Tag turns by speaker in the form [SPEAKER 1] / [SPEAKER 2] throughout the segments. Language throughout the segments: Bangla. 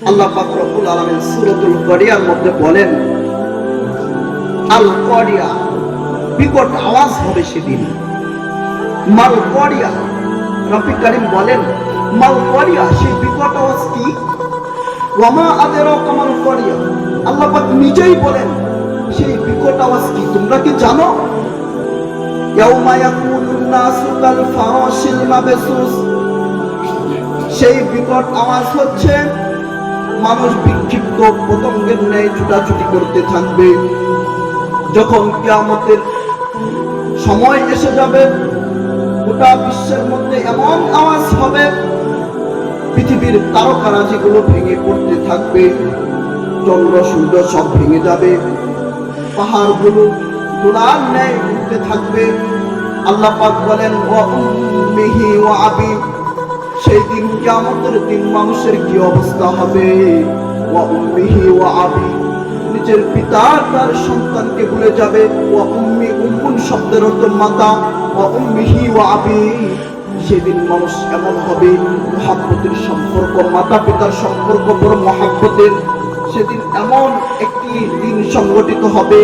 [SPEAKER 1] আল্লাহ আলামিন সূরাতুল করিয়ার মধ্যে বলেন, আল করিয়া বিকট আওয়াজ হবে সেদিন। মাল করিয়া রফি করিম বলেন, মাল করিয়া সেই বিকট আওয়াজ কি? কামাল করিয়া আল্লাহ পাক নিজেই বলেন, সেই বিকট আওয়াজ কি, তোমরা কি জানো? সেই বিকট আওয়াজ হচ্ছে মানুষ বিক্ষিপ্ত পতঙ্গের ন্যায় ছুটাছুটি করতে থাকবে। যখন কিয়ামতের সময় এসে যাবে, গোটা বিশ্বের মধ্যে এমন আওয়াজ হবে, পৃথিবীর তারকারা যেগুলো ভেঙে পড়তে থাকবে। চন্দ্র, সূর্য সব ভেঙে যাবে। পাহাড়গুলো দোলার ন্যায় উঠতে থাকবে। আল্লাহ পাক বলেন, ওয়া উম্মিহি ওয়া আবি। সেই দিন কিয়ামতের দিন মানুষের কি অবস্থা হবে? নিজের পিতা তার সন্তানকে ভুলে যাবে। শব্দের অর্থ মাতা। ওয়া উম্মিহি আবি। সেদিন মানুষ এমন হবে, মহাব্বতের সম্পর্ক, মাতা পিতার সম্পর্ক বড় মহাব্বতের। সেদিন এমন একটি দিন সংগঠিত হবে,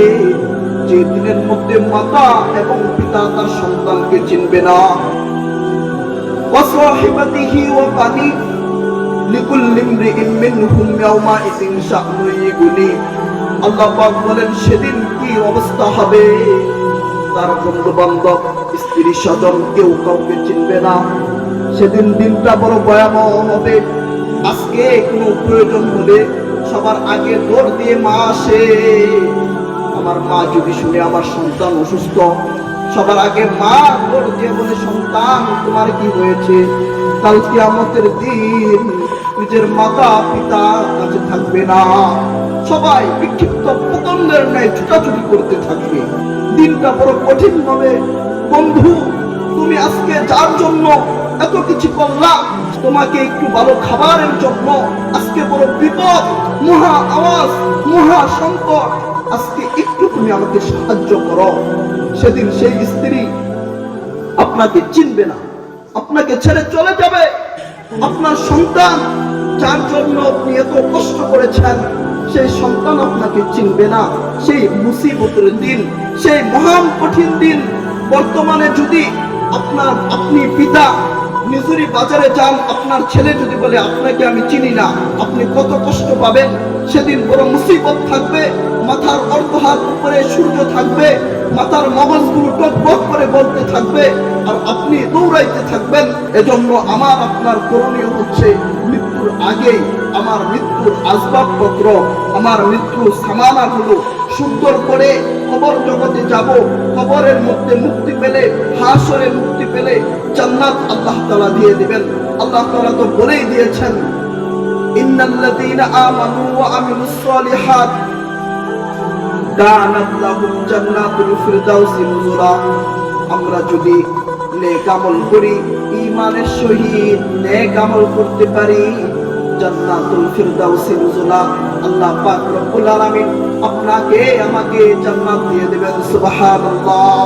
[SPEAKER 1] যে দিনের মধ্যে মাতা এবং পিতা তার সন্তানকে চিনবে না। وصاحبته وبنيه لكل امرئ منهم يومئذ شأن يغنيه আল্লাহ পাক বলেন সেদিন কি অবস্থা হবে তার বন্ধু বান্ধব স্ত্রী স্বজন কেউ কাউকে চিনবে না সেদিন দিনটা বড় ভয়াবহ হবে আজকে কোনো প্রয়োজন হলে সবার আগে দৌড় দিয়ে মা আসে আমার মা যদি শুনে আমার সন্তান অসুস্থ সবার আগে মা দৌড় দিয়ে বলে, সন্তান, তোমার কি হয়েছে? কাল কিয়ামতের দিন নিজের মাতা, পিতা কাছে থাকবে না। সবাই বিক্ষিপ্ত পতঙ্গের ন্যায় ছুটাছুটি করতে থাকবে। দিনটা বড় কঠিন হবে। বন্ধু, তুমি আজকে যার জন্য এত কিছু করলা, তোমাকে একটু ভালো খাবারের জন্য আজকে বড় বিপদ, মহা আওয়াজ, মহা সংকট, আজকে একটু তুমি আমাকে সাহায্য করো। সেদিন সেই স্ত্রী আপনাকে চিনবে না। আপনাকে ছেড়ে চলে যাবে। আপনার সন্তান যার জন্য আপনি এত কষ্ট করেছেন, সেই সন্তান আপনাকে চিনবে না। সেই মুসিবতের দিন, সেই মহান কঠিন দিন বর্তমানে যদি আপনার আপনি পিতা নিজুরি বাজারে যান, আপনার ছেলে যদি বলে, আপনাকে আমি চিনি না, আপনি কত কষ্ট পাবেন? সেদিন বড় মুসিবত থাকবে, মাথার অর্ধ হাত উপরে সূর্য থাকবে, মাথার মগজগুলো টকবক করে বলতে থাকবে, আর আপনি দৌড়াইতে থাকবেন। এজন্য আমার, আপনার করণীয় হচ্ছে মৃত্যুর আগেই আমার মৃত্যুর আসবাবপত্র, আমার মৃত্যুর সামানাগুলো সুন্দর করে কবর জগতে যাব কবরের মধ্যে মুক্তি পেলে হাসরে মুক্তি পেলে জান্নাত আল্লাহ তাআলা দিয়ে দিবেন। আল্লাহ তাআলা তো বলেই দিয়েছেন, ইন্নাল্লাযীনা আমানু ওয়া আমিলুস সালিহাত কানাত লাহুম জান্নাতুল ফিরদাউসি নুজুলা। আমরা যদি নেক আমল করি, ঈমানের সহিত নেক আমল করতে পারি, জান্নাতুল ফিরদাউসি নুজুলা। আল্লাহ পাক রব্বুল আলামিন আপনাকে আমাকে জান্নাত দিয়ে দেবেন সুবহানাল্লাহ।